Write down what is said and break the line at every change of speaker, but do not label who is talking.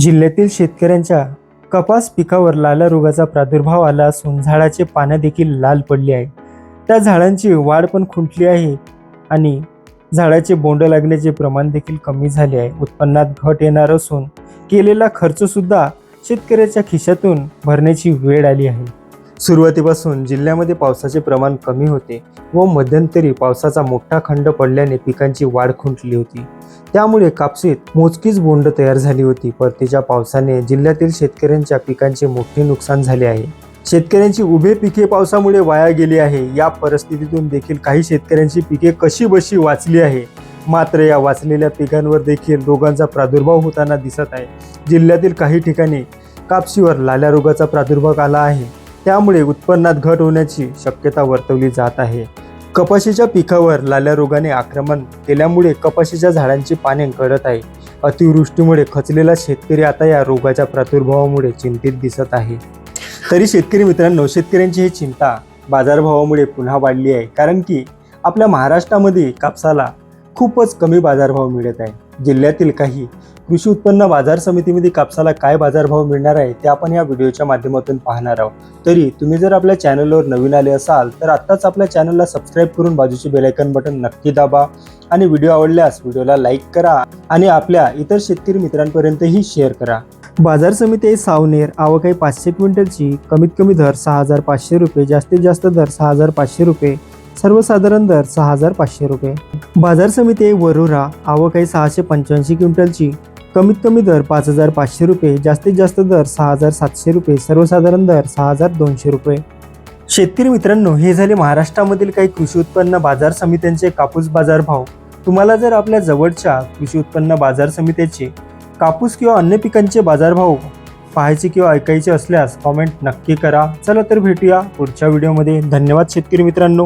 जिल्ह्यातील शेतकऱ्यांच्या कपास पिकावर लाल्या रोगाचा प्रादुर्भाव आला असून झाडाचे पानं देखील लाल पडली आहे. त्या झाडांची वाढ पण खुंटली आहे आणि झाडाचे बोंड लागण्याचे प्रमाण देखील कमी झाले आहे. उत्पन्नात घट येणार असून केलेला खर्चसुद्धा शेतकऱ्याच्या खिशातून भरण्याची वेळ आली आहे. सुरुवातीपासून जिल्ह्यामध्ये पावसाचे प्रमाण कमी होते व मध्यंतरी पावसाचा मोठा खंड पडल्याने पिकांची वाढ खुंटली होती. त्यामुळे कापसीत मोजकीच बोंड तयार झाली होती. परतीच्या पावसाने जिल्ह्यातील शेतकऱ्यांच्या पिकांचे मोठे नुकसान झाले आहे. शेतकऱ्यांची उभे पिके पावसामुळे वाया गेली आहे. या परिस्थितीतून देखील काही शेतकऱ्यांची पिके कशी बशी वाचली आहे? मात्र या वाचलेल्या पिकांवर देखील रोगांचा प्रादुर्भाव होताना दिसत आहे. जिल्ह्यातील काही ठिकाणी कापशीवर लाल्या रोगाचा प्रादुर्भाव आला आहे. त्यामुळे उत्पन्नात घट होण्याची शक्यता वर्तवली जात आहे. कपाशीच्या पिकावर लाल्या रोगाने आक्रमण केल्यामुळे कपाशीच्या झाडांची पाने गळत आहे. अतिवृष्टीमुळे खचलेला शेतकरी आता या रोगाच्या प्रादुर्भावामुळे चिंतित दिसत आहे. तरी शेतकरी मित्रांनो शेतकऱ्यांची ही चिंता बाजारभावामुळे पुन्हा वाढली आहे. कारण की आपल्या महाराष्ट्रामध्ये कापसाला खूपच कमी बाजारभाव मिळत आहे. जिल्ह्यातील काही कृषी उत्पन्न बाजार समितीमध्ये कापसाला काय बाजारभाव मिळणार आहे ते आपण या व्हिडिओच्या माध्यमातून पाहणार आहोत. तरी तुम्ही जर आपल्या चॅनलवर नवीन आले असाल तर आत्ताच आपल्या चॅनलला सबस्क्राईब करून बाजूचे बेलायकन बटन नक्की दाबा आणि व्हिडिओ आवडल्यास व्हिडिओला लाईक करा आणि आपल्या इतर शेतकरी मित्रांपर्यंतही शेअर करा. बाजार समिती सावनेर. आवक आहे पाचशे क्विंटलची. कमीत कमी दर सहा हजार पाचशे रुपये. जास्तीत जास्त दर सहा हजार पाचशे रुपये. सर्वसाधारण दर सहा हजार पाचशे रुपये. बाजार समिती वरुरा वरोरा. आवक आहे सहाशे पंच्याऐंशी क्विंटलची. कमीत कमी दर पाच हजार पाचशे रुपये जास्तीत जास्त दर सहा हजार सातशे रुपये सर्वसाधारण दर सहा हजार दोनशे रुपये. शेतकरी मित्रांनो हे झाले महाराष्ट्रामधील काही कृषी उत्पन्न बाजार समित्यांचे कापूस बाजार भाव. तुम्हाला जर आपल्या जवळच्या कृषी उत्पन्न बाजार समितीचे कापूस किंवा अन्य पिकांचे बाजारभाव पाहायचे किंवा ऐकायचे असल्यास कॉमेंट नक्की करा. चला तर भेटूया पुढच्या व्हिडिओमध्ये धन्यवाद शेतकरी मित्रांनो.